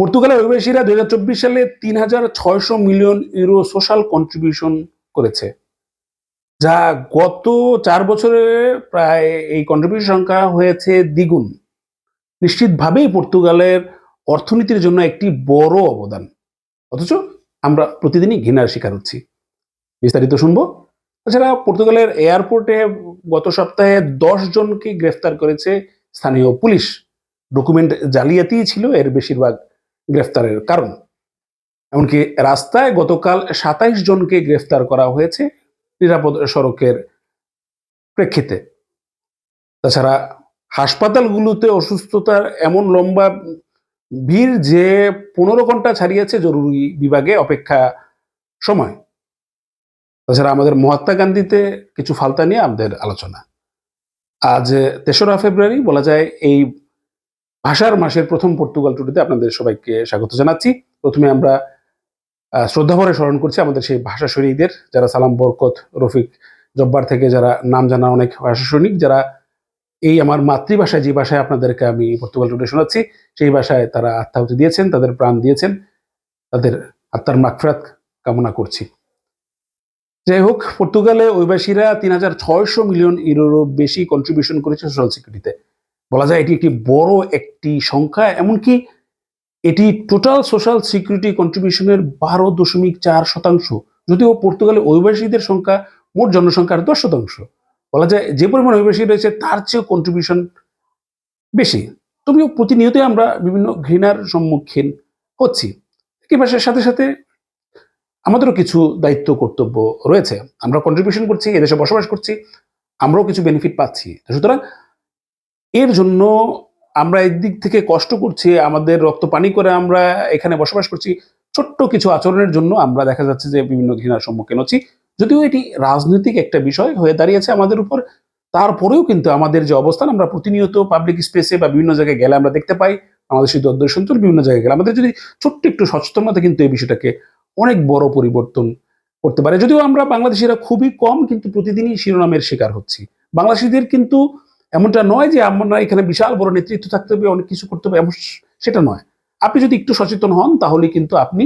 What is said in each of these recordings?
পর্তুগালের অভিবাসীরা দুই হাজার চব্বিশ সালে তিন হাজার ছয়শো মিলিয়ন ইউরো সোশ্যাল কন্ট্রিবিউশন করেছে, যা গত চার বছরে প্রায় এই কন্ট্রিবিউশন সংখ্যা হয়েছে দ্বিগুণ। নিশ্চিতভাবেই পর্তুগালের অর্থনীতির জন্য একটি বড় অবদান। অথচ আমরা প্রতিদিনই ঘৃণার শিকার হচ্ছি। বিস্তারিত শুনব? তাছাড়া পর্তুগালের এয়ারপোর্টে গত সপ্তাহে দশ জনকে গ্রেফতার করেছে স্থানীয় পুলিশ। ডকুমেন্ট জালিয়াতিই ছিল এর বেশিরভাগ গ্রেফতারের কারণ। এমনকি রাস্তায় গতকাল সাতাইশ জনকে গ্রেফতার করা হয়েছে নিরাপদ সড়কের প্রেক্ষিতে। তাছাড়া হাসপাতালগুলোতে অসুস্থতার এমন লম্বা ভিড় যে পনেরো ঘণ্টা ছাড়িয়েছে জরুরি বিভাগে অপেক্ষা সময়। তাছাড়া আমাদের মহাত্মা গান্ধীতে কিছু ফালতা নিয়ে আমাদের আলোচনা। আজ তেসরা ফেব্রুয়ারি বলা যায় এই ভাষার মাসের প্রথম পর্তুগাল টুডেতে আপনাদের সবাইকে স্বাগত জানাচ্ছি। প্রথমে আমরা শ্রদ্ধাভরে স্মরণ করছি আমাদের সেই ভাষা সৈনিকদের, যারা সালাম, বরকত, রফিক জব্বার থেকে যারা নাম জানা অনেক ভাষা সৈনিক, যারা এই আমার মাতৃভাষায় যে ভাষায় আপনাদেরকে আমি পর্তুগাল টুডে শোনাচ্ছি, সেই ভাষায় তারা আত্মাহুতি দিয়েছেন, তাদের প্রাণ দিয়েছেন, তাদের আত্মার মাগফিরাত কামনা করছি। যাই হোক, পর্তুগালে অভিবাসীরা তিন হাজার ছয়শো মিলিয়ন ইউরোরও বেশি কন্ট্রিবিউশন করেছে সোশ্যাল সিকিউরিটিতে বলা যায় এটি একটি বড় একটি সংখ্যা, এমনকি এটি টোটাল সোশ্যাল সিকিউরিটি কন্ট্রিবিউশনের বারো দশমিক চার শতাংশ। যদিও পর্তুগালে অভিবাসীদের সংখ্যা মোট জনসংখ্যার দশ শতাংশ। বলা যায় যে পরিমাণ অভিবাসী রয়েছে তার চেয়েও কন্ট্রিবিউশন বেশি। তবেও প্রতিনিয়তই আমরা বিভিন্ন ঘৃণার সম্মুখীন হচ্ছি। একই ভাষার সাথে সাথে আমাদেরও কিছু দায়িত্ব, কর্তব্য রয়েছে। আমরা কন্ট্রিবিউশন করছি, এদেশে বসবাস করছি, আমরাও কিছু বেনিফিট পাচ্ছি। সুতরাং এর জন্য আমরা একদিক থেকে কষ্ট করছি, আমাদের রক্ত পানি করে আমরা এখানে বসবাস করছি। ছোট্ট কিছু আচরণের জন্য আমরা দেখা যাচ্ছে যে বিভিন্ন ঘৃণার সম্মুখীন হচ্ছি। যদিও এটি রাজনৈতিক একটা বিষয় হয়ে দাঁড়িয়েছে আমাদের উপর, তারপরেও কিন্তু আমাদের যে অবস্থান, আমরা প্রতিনিয়ত পাবলিক স্পেসে বা বিভিন্ন জায়গায় গেলে আমরা দেখতে পাই আমাদের সেই দর্শন বিভিন্ন জায়গায় গেলে। আমাদের যদি ছোট্ট একটু সচেতনতা কিন্তু এই বিষয়টাকে অনেক বড় পরিবর্তন করতে পারে। যদিও আমরা বাংলাদেশিরা খুবই কম, কিন্তু প্রতিদিনই শিরোনামের শিকার হচ্ছি। বাংলাদেশিদের কিন্তু এমনটা নয় যে আমরা এখানে বিশাল বড় নেতৃত্ব থাকতে হবে, অনেক কিছু করতে হবে, এমন সেটা নয়। আপনি যদি একটু সচেতন হন, তাহলে কিন্তু আপনি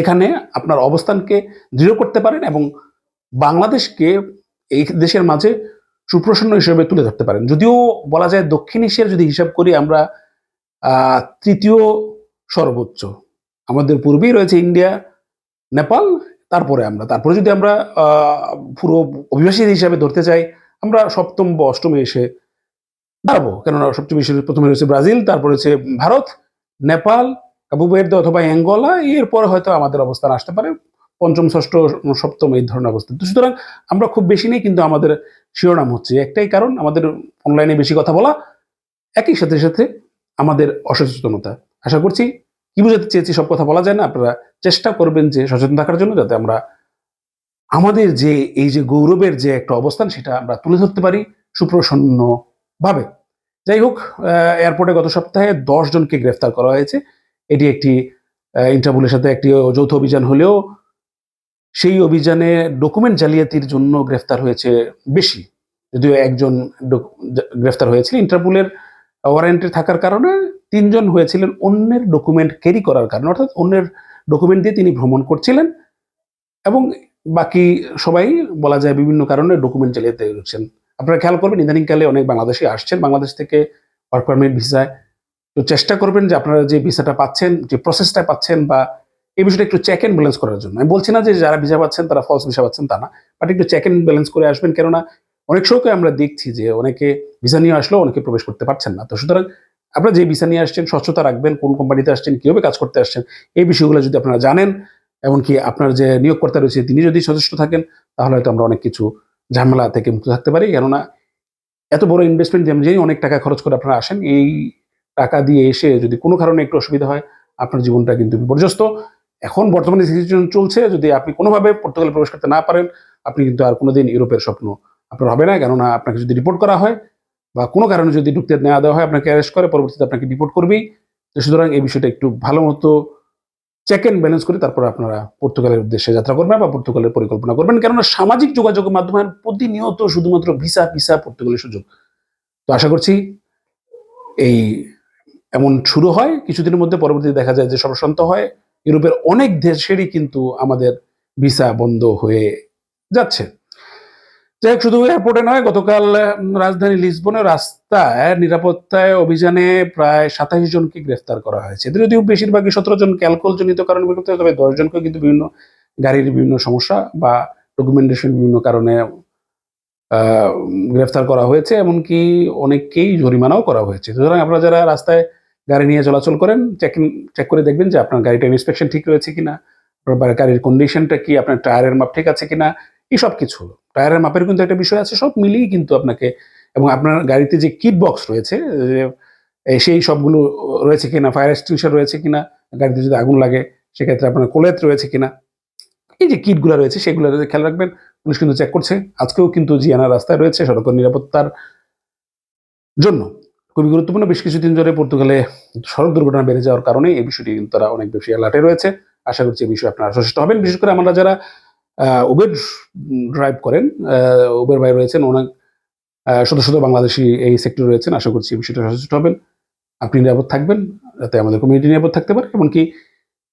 এখানে আপনার অবস্থানকে দৃঢ় করতে পারেন এবং বাংলাদেশকে এই দেশের মাঝে সুপ্রসন্ন হিসেবে তুলে ধরতে পারেন। যদিও বলা যায় দক্ষিণ এশিয়ার যদি হিসাব করি আমরা তৃতীয় সর্বোচ্চ। আমাদের পূর্বেই রয়েছে ইন্ডিয়া, নেপাল, তারপরে আমরা। তারপরে যদি আমরা পুরো অভিবাসী হিসাবে ধরতে চাই আমরা সপ্তম বা অষ্টমে এসে দাঁড়াবো। কেননা সবচেয়ে বেশি প্রথমে রয়েছে ব্রাজিল, তারপরে হচ্ছে ভারত, নেপাল কাবুবের্দ অথবা অ্যাঙ্গোলা। এরপরে হয়তো আমাদের অবস্থান আসতে পারে। পঞ্চম, ষষ্ঠ, সপ্তম এই ধরনের অবস্থান তো সুতরাং আমরা খুব বেশি নেই, কিন্তু আমাদের শিরোনাম হচ্ছে একটাই কারণ, আমাদের অনলাইনে বেশি কথা বলা। একই সাথে সাথে আমাদের অসচেতনতা। আশা করছি কি বুঝাতে চেয়েছি সব কথা বলা যায় না? আপনারা চেষ্টা করবেন যে সচেতন থাকার জন্য, যাতে আমরা আমাদের যে, এই যে গৌরবের যে একটা অবস্থান, সেটা আমরা তুলে ধরতে পারি সুপ্রসন্ন ভাবে যাই হোক এয়ারপোর্টে গত সপ্তাহে দশ জনকে গ্রেফতার করা হয়েছে। এটি একটি ইন্টারপোলের সাথে একটি যৌথ অভিযান হলেও সেই অভিযানে ডকুমেন্ট জালিয়াতির জন্য গ্রেফতার হয়েছে বেশি। যদিও একজন গ্রেফতার হয়েছিল ইন্টারপোলের ওয়ারেন্টে থাকার কারণে তিনজন হয়েছিলেন অন্যের ডকুমেন্ট ক্যারি করার কারণে, অর্থাৎ অন্যের ডকুমেন্ট দিয়ে তিনি ভ্রমণ করছিলেন। এবং বাকি সবাই বলা যায় বিভিন্ন কারণে ডকুমেন্ট চালিয়ে রয়েছেন আপনারা খেয়াল করবেন ইদানিংকালে অনেক বাংলাদেশি আসছেন, বাংলাদেশ থেকে ওয়ার্ক পারমিট ভিসায় তো চেষ্টা করবেন যে আপনারা যে ভিসাটা পাচ্ছেন, যে প্রসেসটা পাচ্ছেন বা এই বিষয়টা একটু চেক অ্যান্ড ব্যালেন্স করার জন্য। আমি বলছি না যে যারা ভিসা পাচ্ছেন, তারা ফলস ভিসা পাচ্ছেন তা না বাট একটু চেক অ্যান্ড ব্যালেন্স করে আসবেন, কেননা অনেক সময় আমরা দেখছি যে অনেকে ভিসা নিয়ে আসলেও অনেকে প্রবেশ করতে পারছেন না। তো সুতরাং আপনারা যে ভিসা নিয়ে আসছেন, স্বচ্ছতা রাখবেন, কোন কোম্পানিতে আসছেন, কীভাবে কাজ করতে আসছেন, এই বিষয়গুলো যদি আপনারা জানেন এমনকি আপনার যে নিয়োগকর্তা রয়েছে, তিনি যদি সচেষ্ট থাকেন, তাহলে হয়তো আমরা অনেক কিছু ঝামেলা থেকে মুক্ত থাকতে পারি। কেননা এত বড় ইনভেস্টমেন্ট দিয়ে যেই অনেক টাকা খরচ করে আপনারা আসেন। এই টাকা দিয়ে এসে যদি কোনো কারণে একটু অসুবিধা হয়, আপনার জীবনটা কিন্তু বিপর্যস্ত। এখন বর্তমানে সিচুয়েশন চলছে, যদি আপনি কোনোভাবে পর্তুগালে প্রবেশ করতে না পারেন, আপনি কিন্তু আর কোনোদিন ইউরোপের স্বপ্ন আপনার হবে না। কেননা আপনাকে যদি রিপোর্ট করা হয় বা কোনো কারণে যদি ঢুকতে না দেওয়া হয়, আপনাকে অ্যারেস্ট করে, পরবর্তীতে আপনাকে রিপোর্ট করবেই। সুতরাং এই বিষয়টা একটু ভালো মতো চেক অ্যান্ড ব্যালেন্স করে তারপর আপনারা পর্তুগালের উদ্দেশ্যে যাত্রা করবেন বা পর্তুগালের পরিকল্পনা করবেন। কেননা সামাজিক যোগাযোগের মাধ্যমে প্রতিনিয়ত শুধুমাত্র ভিসা ভিসা পর্তুগালের সুযোগ। তো আশা করছি এই এমন শুরু হয়। কিছুদিনের মধ্যে পরবর্তীতে দেখা যায় যে সর্বশান্ত হয়। ইউরোপের অনেক দেশেরই কিন্তু আমাদের ভিসা বন্ধ হয়ে যাচ্ছে। যাই শুধু এয়ারপোর্টে নয়, গতকাল রাজধানী লিসবনের রাস্তায় নিরাপত্তায় অভিযানে প্রায় সাতাশ জনকে গ্রেফতার করা হয়েছে। এদের যদিও বেশিরভাগই সতেরো জনকে অ্যালকোহল জনিত কারণে বিরক্ত তবে দশ জনকে কিন্তু বিভিন্ন গাড়ির বিভিন্ন সমস্যা বা ডকুমেন্টেশন বিভিন্ন কারণে গ্রেফতার করা হয়েছে, এমনকি অনেককেই জরিমানাও করা হয়েছে। সুতরাং আপনারা যারা রাস্তায় গাড়ি নিয়ে চলাচল করেন চেক চেক করে দেখবেন যে আপনার গাড়িটার ইন্সপেকশন ঠিক রয়েছে কিনা গাড়ির কন্ডিশনটা কি, আপনার টায়ারের মাপ ঠিক আছে কিনা এই সব কিছু টায়ারের মাপের কিন্তু একটা বিষয় আছে, সব মিলিয়ে কিন্তু আপনাকে এবং আপনার গাড়িতে যে কিট বক্স রয়েছে সেই সবগুলো রয়েছে কিনা ফায়ার এক্সটিংশন রয়েছে কিনা, গাড়িতে যদি আগুন লাগে, সেক্ষেত্রে আপনার কোলেত রয়েছে কিনা, এই যে কিটগুলো রয়েছে, সেগুলো খেয়াল রাখবেন, পুলিশ কিন্তু চেক করছে। আজকেও কিন্তু জিয়ানা রাস্তায় রয়েছে সড়ক নিরাপত্তার জন্য। খুবই গুরুত্বপূর্ণ, বেশ কিছুদিন ধরে পর্তুগালে সড়ক দুর্ঘটনা বেড়ে যাওয়ার কারণে এই বিষয়টি কিন্তু তারা অনেক বেশি অ্যালার্টে রয়েছে। আশা করছি এই বিষয়ে আপনারা সচেষ্ট হবেন। বিশেষ করে আমরা যারা উবের ড্রাইভ করেন। উবের ভাই রয়েছেন অনেক শত শত বাংলাদেশি এই সেক্টরে রয়েছেন। আশা করছি বিষয়টা সচেষ্ট হবেন। আপনি নিরাপদ থাকবেন, যাতে আমাদের কমিউনিটি নিরাপদ থাকতে পারে। এমনকি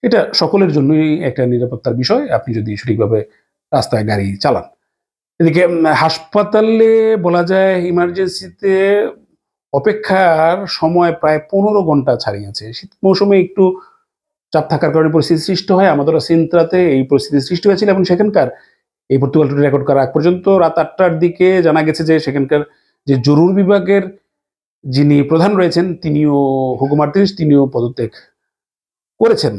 এটা সকলের জন্যই একটা নিরাপত্তার বিষয়। আপনি যদি সঠিকভাবে রাস্তায় গাড়ি চালান। এদিকে হাসপাতালে বলা যায় ইমার্জেন্সিতে অপেক্ষার সময় প্রায় পনেরো ঘণ্টা ছাড়িয়েছে। শীত মৌসুমে একটু চাপ থাকার কারণে পরিস্থিতি সৃষ্টি হয়। আমাদের সিন্ত্রাতে এই পরিস্থিতি সৃষ্টি হয়েছিল এবং সেখানকার এই পর্তুগাল রেকর্ড করা আগ পর্যন্ত রাত আটটার দিকে জানা গেছে যে সেখানকার যে জরুর বিভাগের যিনি প্রধান রয়েছেন, তিনিও হুকুম মার্তিনিস তিনিও পদত্যাগ করেছেন।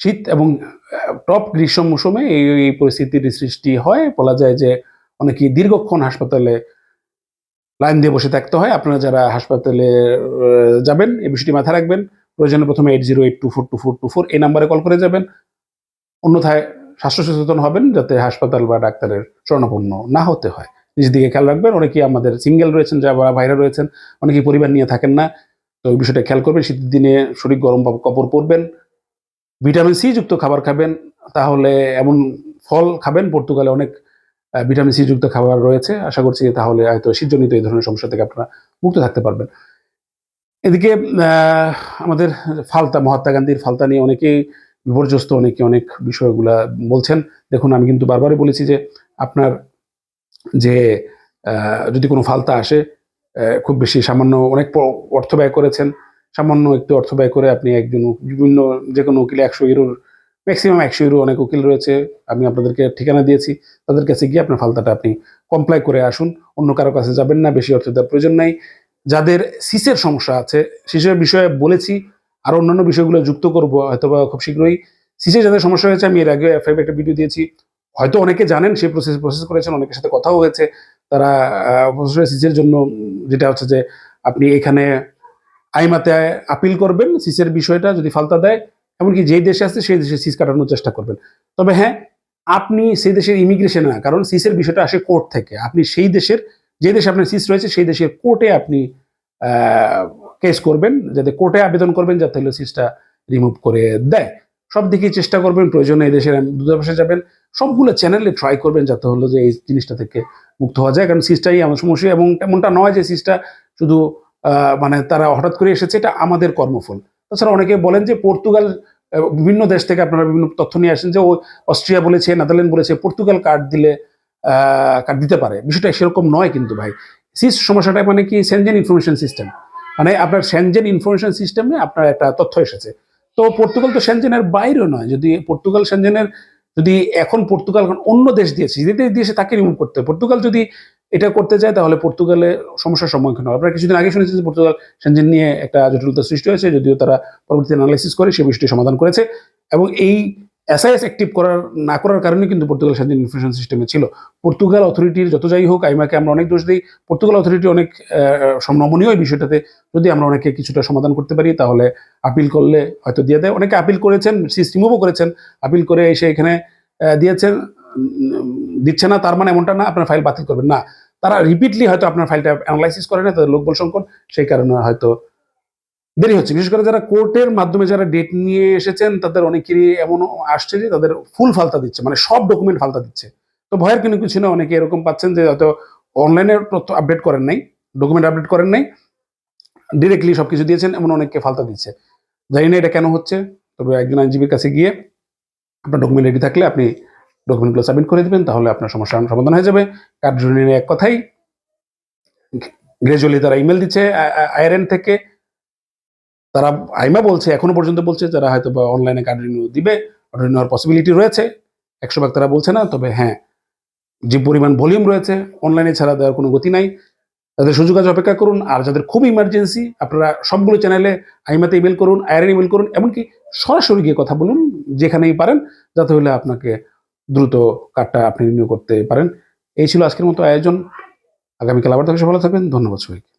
শীত এবং টপ গ্রীষ্ম মৌসুমে এই এই পরিস্থিতির সৃষ্টি হয়। বলা যায় যে অনেকেই দীর্ঘক্ষণ হাসপাতালে লাইন দিয়ে বসে থাকতে হয়। আপনারা যারা হাসপাতালে যাবেন এই বিষয়টি মাথায় রাখবেন। প্রয়োজনে প্রথমে eight zero eight two four two four two four এই নাম্বারে কল করে যাবেন। অন্যথায় স্বাস্থ্য সচেতন হবেন যাতে হাসপাতাল বা ডাক্তারের শরণাপন্ন না হতে হয়। নিজের দিকে খেয়াল রাখবেন অনেকেই আমাদের সিঙ্গেল রয়েছেন যা যারা ভাইরা রয়েছেন, অনেকেই পরিবার নিয়ে থাকেন না। তো ওই বিষয়টা খেয়াল করবেন, শীতের দিনে শরীর গরম বা কাপড় পরবেন। ভিটামিন সি যুক্ত খাবার খাবেন, তাহলে এমন ফল খাবেন। পর্তুগালে অনেক ভিটামিন সি যুক্ত খাবার রয়েছে। আশা করছি তাহলে হয়তো শীতজনিত এই ধরনের সমস্যা থেকে আপনারা মুক্ত থাকতে পারবেন। এদিকে আমাদের ফালতা, মহাত্মা গান্ধীর ফালতা নিয়ে অনেকেই বিপর্যস্ত, অনেকে অনেক বিষয়গুলা বলছেন। দেখুন, আমি কিন্তু বারবারই বলেছি যে আপনার যে যদি কোনো ফালতা আসে খুব বেশি সামান্য অনেক অর্থ ব্যয় করেছেন। সামান্য একটু অর্থ ব্যয় করে আপনি একজন বিভিন্ন যে কোনো উকিলে, একশো ইউরোর ম্যাক্সিমাম একশো ইউরো অনেক উকিল রয়েছে। আমি আপনাদেরকে ঠিকানা দিয়েছি। তাদের কাছে গিয়ে আপনার ফালতাটা আপনি কমপ্লাই করে আসুন। অন্য কারও কাছে যাবেন না, বেশি অর্থ দেওয়ার প্রয়োজন নাই। যাদের সিসের সমস্যা আছে, সিসের বিষয়ে বলেছি, আর অন্যান্য বিষয়গুলো যুক্ত করব, হয়তোবা খুব শীঘ্রই। সিসে যাদের সমস্যা হয়েছে, আমি এর আগে এফআইভ একটা ভিডিও দিয়েছি। হয়তো অনেকে জানেন সেই প্রসেস প্রসেস করেছেন, অনেকের সাথে কথাও হয়েছে। তারা সিসের জন্য যেটা হচ্ছে যে, আপনি এখানে আইমাতে আপিল করবেন সিসের বিষয়টা, যদি ফালতা দেয়, এমনকি যেই দেশে আছে, সেই দেশে সিস কাটানোর চেষ্টা করবেন। তবে হ্যাঁ আপনি সেই দেশের ইমিগ্রেশন না, কারণ সিসের বিষয়টা আসে কোর্ট থেকে। আপনি সেই দেশের যে দেশে আপনার সিস রয়েছে, সেই দেশের কোর্টে আপনি কেস করবেন, যাতে কোর্টে আবেদন করবেন, যাতে হলো সিসটা রিমুভ করে দেয়। সব দিকেই চেষ্টা করবেন, প্রয়োজনে এই দেশের দূতাবাসে যাবেন, সবগুলো চ্যানেলে ট্রাই করবেন, যাতে হলো যে এই জিনিসটা থেকে মুক্ত হওয়া যায়, কারণ সিসটাই আমার সমস্যা, এবং এমনটা নয় যে সিসটা শুধু মানে তারা হঠাৎ করে এসেছে, এটা আমাদের কর্মফল। তাছাড়া অনেকে বলেন যে পর্তুগাল বিভিন্ন দেশ থেকে আপনারা বিভিন্ন তথ্য নিয়ে আসেন যে ও অস্ট্রিয়া বলেছে, নেদারল্যান্ড বলেছে, পর্তুগাল কার্ড দিলে দিতে পারে। বিষয়টা সেরকম নয় কিন্তু ভাই। সিস সমস্যাটা মানে কি সেনজেন ইনফরমেশন সিস্টেম মানে আপনার সেনজেন ইনফরমেশন সিস্টেমে আপনার একটা তথ্য এসেছে। তো পর্তুগাল তো সেনজেনের বাইরেও নয়। যদি পর্তুগাল সেনজেনের যদি এখন পর্তুগাল অন্য দেশ দিয়েছে, যে দেশ দিয়েছে তাকে রিমুভ করতে পর্তুগাল যদি এটা করতে যায় তাহলে পর্তুগালে সমস্যার সম্মুখীন হবে। আপনারা কিছুদিন আগে শুনেছেন যে পর্তুগাল সেনজেন নিয়ে একটা জটিলতা সৃষ্টি হয়েছে, যদিও তারা পরবর্তীতে অ্যানালাইসিস করে সেই বিষয়টি সমাধান করেছে। এবং এই এসআইএস অ্যাক্টিভ করার না করার কারণে কিন্তু পর্তুগাল সেনজেন ইনফরমেশন সিস্টেমে ছিল। পর্তুগাল অথরিটির যত যাই হোক আইমাকে আমরা অনেক দোষ দিই। পর্তুগাল অথরিটি অনেক আহ, নমনীয় এই বিষয়টাতে। যদি আমরা অনেকে কিছুটা সমাধান করতে পারি তাহলে আপিল করলে হয়তো দিয়ে দেয়। অনেকে আপিল করেছেন সিস্টেমও করেছেন। আপিল করে এসে এখানে দিয়েছেন। দিচ্ছে না তার মানে এমনটা না আপনার ফাইল বাতিল করবেন। না তারা রিপিটলি হয়তো আপনার ফাইলটা অ্যানালাইসিস করে না তাদের লোকবল সংকট সেই কারণে হয়তো দেরি হচ্ছে। বিশেষ করে যারা কোর্টের মাধ্যমে যারা ডেট নিয়ে এসেছেন, তাদের অনেকেরই এমনও আসছে যে তাদের ফুল ফালতা দিচ্ছে মানে সব ডকুমেন্ট ফালতা দিচ্ছে। তো ভয়ের কিন্তু কিছু না অনেকে এরকম পাচ্ছেন যে হয়তো অনলাইনে তথ্য আপডেট করেন নাই ডকুমেন্ট আপডেট করেন নাই ডিরেক্টলি সব কিছু দিয়েছেন, এমন অনেককে ফালতা দিচ্ছে। জানি না এটা কেন হচ্ছে, তবে একজন আইনজীবীর কাছে গিয়ে আপনার ডকুমেন্ট রেডি থাকলে আপনি ডকুমেন্টগুলো সাবমিট করে দিবেন, তাহলে আপনার সমস্যার সমাধান হয়ে যাবে। ইউনিয়নের এক কথাই, গ্রাজুয়ালি তারা ইমেল দিচ্ছে আইআরএন থেকে তারা আইমা বলছে, এখনও পর্যন্ত বলছে যারা হয়তো বা অনলাইনে কার্ড রিনিউ দিবে কার্ড নেওয়ার পসিবিলিটি রয়েছে। একশো ভাগ তারা বলছে না, তবে হ্যাঁ যে পরিমাণ ভলিউম রয়েছে অনলাইনে ছাড়া দেওয়ার কোনো গতি নাই। তাদের সুযোগ আছে, অপেক্ষা করুন। আর যাদের খুব ইমার্জেন্সি আপনারা সবগুলো চ্যানেলে আইমাতে ইমেল করুন আইআরএন ইমেল করুন, এমনকি সরাসরি গিয়ে কথা বলুন, যেখানেই পারেন, যাতে হলে আপনাকে দ্রুত কার্ডটা আপনি রিনিউ করতে পারেন। এই ছিল আজকের মতো আয়োজন। আগামীকাল আবার থেকে ভালো থাকবেন। ধন্যবাদ সবাইকে।